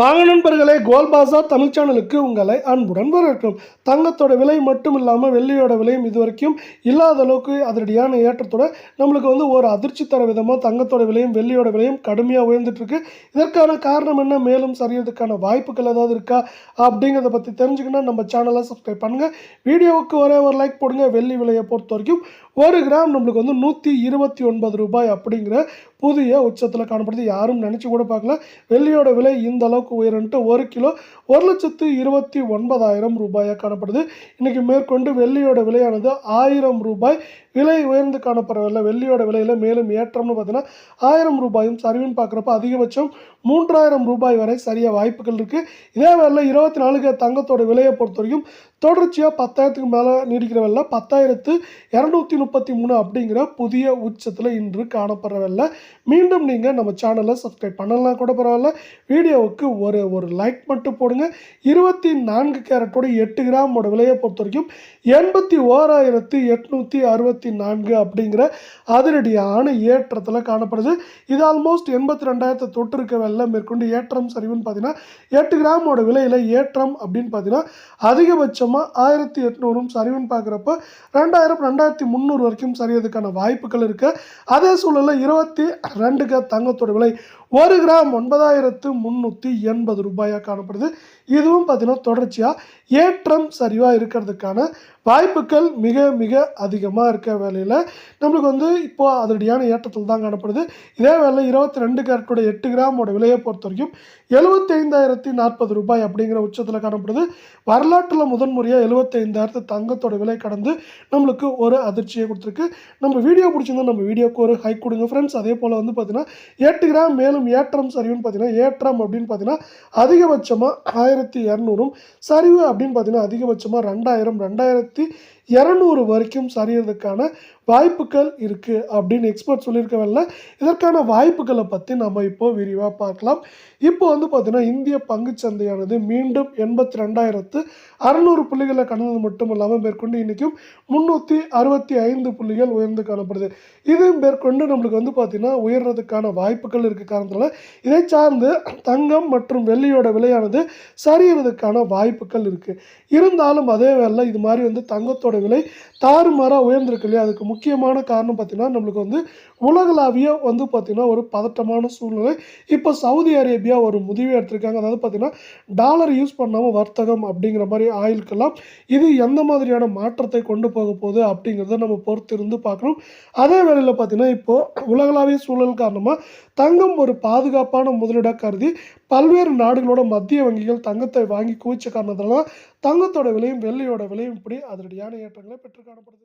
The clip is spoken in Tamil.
வாங்க நண்பர்களே கோல் பாசார் தமிழ் சேனலுக்கு உங்களை அன்புடன் வரவேற்கும். தங்கத்தோட விலை மட்டும் இல்லாமல் வெள்ளியோட விலையும் இது வரைக்கும் இல்லாத அளவுக்கு அதிரடியான ஏற்றத்தோட நம்மளுக்கு வந்து ஒரு அதிர்ச்சி தர விதமாக தங்கத்தோட விலையும் வெள்ளியோட விலையும் கடுமையாக உயர்ந்துட்டுருக்கு. இதற்கான காரணம் என்ன? மேலும் சரியறதுக்கான வாய்ப்புகள் ஏதாவது இருக்கா? அப்படிங்கிறத பற்றி தெரிஞ்சுக்கணும் நம்ம சேனலை சப்ஸ்கிரைப் பண்ணுங்கள் வீடியோவுக்கு ஒரே ஒரு லைக் போடுங்க. வெள்ளி விலையை பொறுத்த வரைக்கும் ஒரு கிராம் நம்மளுக்கு வந்து நூற்றி இருபத்தி ஒன்பது ரூபாய் அப்படிங்கிற புதிய உச்சத்தில் காணப்படுது. யாரும் நினச்சி கூட பார்க்கல. வெள்ளியோட விலை இந்த அளவுக்கு அளவுக்கு உயரன்ட்டு ஒரு கிலோ ஒரு லட்சத்து இருபத்தி ஒன்பதாயிரம் ரூபாயாக காணப்படுது. இன்றைக்கி மேற்கொண்டு வெள்ளியோட விலையானது ஆயிரம் ரூபாய். விலை உயர்ந்து காணப்படவில்லை வெள்ளியோட விலையில் மேலும் ஏற்றம்னு பார்த்தீங்கன்னா ஆயிரம் ரூபாயும் சரிவுன்னு பார்க்குறப்ப அதிகபட்சம் மூன்றாயிரம் ரூபாய் வரை சரியாக வாய்ப்புகள் இருக்குது இதே வேலையில் இருபத்தி நாலுக்கு தங்கத்தோட விலையை பொறுத்த வரைக்கும் தொடர்ச்சியாக பத்தாயிரத்துக்கு மேலே நீடிக்கிற வெள்ளை பத்தாயிரத்து இரநூத்தி முப்பத்தி மூணு அப்படிங்கிற புதிய உச்சத்தில் இன்று காணப்படுற வெள்ளை மீண்டும் நீங்கள் நம்ம சேனலை சப்ஸ்கிரைப் பண்ணலாம் கூட பரவாயில்ல. வீடியோவுக்கு ஒரு ஒரு லைக் மட்டும் போடுங்க. இருபத்தி நான்கு கேரட்டோட எட்டு கிராமோட விலையை பொறுத்த வரைக்கும் எண்பத்தி ஓராயிரத்து எட்நூற்றி அறுபத்தி நான்கு அப்படிங்கிற அதிரடியான ஏற்றத்தில் காணப்படுது. இது ஆல்மோஸ்ட் எண்பத்தி ரெண்டாயிரத்தை தொட்டிருக்க இருக்க மேற்கொண்டு ஏற்றம் சரிவுன்னு பார்த்தீங்கன்னா எட்டு கிராமோட விலையில் ஏற்றம் அப்படின்னு பார்த்தீங்கன்னா அதிகபட்சமாக ஆயிரத்தி எட்நூறும் சரிவுன்னு பார்க்குறப்ப ரெண்டாயிரம் ரெண்டாயிரத்தி முந்நூறு வரைக்கும் சரியதுக்கான வாய்ப்புகள் இருக்குது அதே சூழலில் இருபத்தி ரெண்டுக்கு தங்கத்தோட விலை ஒரு கிராம் ஒன்பதாயிரத்து முந்நூற்றி எண்பது ரூபாயாக காணப்படுது. இதுவும் பார்த்தீங்கன்னா தொடர்ச்சியாக ஏற்றம் சரிவாக இருக்கிறதுக்கான வாய்ப்புகள் மிக மிக அதிகமாக இருக்க வேலையில் நம்மளுக்கு வந்து இப்போது அதிரடியான ஏற்றத்தில் தான் காணப்படுது. இதே வேலை இருபத்தி ரெண்டு கேரட்டோட எட்டு கிராமோட விலையை பொறுத்த வரைக்கும் எழுபத்தைந்தாயிரத்தி நாற்பது ரூபாய் அப்படிங்கிற உச்சத்தில் காணப்படுது. வரலாற்றில் முதன்முறையாக எழுபத்தைந்தாயிரத்து தங்கத்தோட விலை கடந்து நம்மளுக்கு ஒரு அதிர்ச்சியை கொடுத்துருக்கு. நம்ம வீடியோ பிடிச்சிருந்தோம் நம்ம வீடியோக்கு ஒரு ஹைக் கொடுங்க ஃப்ரெண்ட்ஸ் அதே போல் வந்து பார்த்தீங்கன்னா எட்டு கிராம் மேலும் ஏற்றம் சரிவுன்னு பார்த்தீங்கன்னா ஏற்றம் அப்படின்னு பார்த்தீங்கன்னா அதிகபட்சமாக ஆயிரத்தி இரநூறும் சரிவு அப்படின்னு பார்த்தீங்கன்னா அதிகபட்சமாக ரெண்டாயிரம் ரெண்டாயிரத்தி இரநூறு வரைக்கும் சரியறதுக்கான வாய்ப்புகள் இருக்குது அப்படின்னு எக்ஸ்பர்ட் சொல்லியிருக்கவில்ல இதற்கான வாய்ப்புகளை பற்றி நம்ம இப்போது விரிவாக பார்க்கலாம். இப்போ வந்து பார்த்திங்கன்னா இந்திய பங்குச்சந்தையானது மீண்டும் எண்பத்தி ரெண்டாயிரத்து அறநூறு புள்ளிகளை கடந்தது மட்டும் இல்லாமல் மேற்கொண்டு இன்றைக்கும் முந்நூற்றி அறுபத்தி ஐந்து புள்ளிகள் உயர்ந்து காணப்படுது. இது மேற்கொண்டு நம்மளுக்கு வந்து பார்த்திங்கன்னா உயர்றதுக்கான வாய்ப்புகள் இருக்க காரணத்தில் இதை சார்ந்து தங்கம் மற்றும் வெள்ளியோட விலையானது சரியறதுக்கான வாய்ப்புகள் இருக்குது இருந்தாலும் அதே வேலை இது மாதிரி வந்து தங்கத்தோட விலை தாறுமாறாக உயர்ந்திருக்கு இல்லையா? அதுக்கு முக்கியமான காரணம் பார்த்திங்கன்னா நம்மளுக்கு வந்து உலகளாவிய வந்து பார்த்திங்கன்னா ஒரு பதட்டமான சூழ்நிலை. இப்போ சவுதி அரேபியா ஒரு முடிவு எடுத்திருக்காங்க. அதாவது பார்த்திங்கன்னா டாலர் யூஸ் பண்ணாமல் வர்த்தகம் அப்படிங்கிற மாதிரி ஆயிலுக்கெல்லாம் இது எந்த மாதிரியான மாற்றத்தை கொண்டு போக போகுது அப்படிங்கிறத நம்ம பொறுத்து இருந்து பார்க்கணும். அதே வேளையில் பார்த்திங்கன்னா இப்போது உலகளாவிய சூழல் காரணமாக தங்கம் ஒரு பாதுகாப்பான முதலீடாக கருதி பல்வேறு நாடுகளோட மத்திய வங்கிகள் தங்கத்தை வாங்கி குவிச்ச காரணத்தினால தங்கத்தோட விலையும் வெள்ளியோட விலையும் இப்படி அதனுடைய ஏற்றங்களை பெற்று காணப்படுது.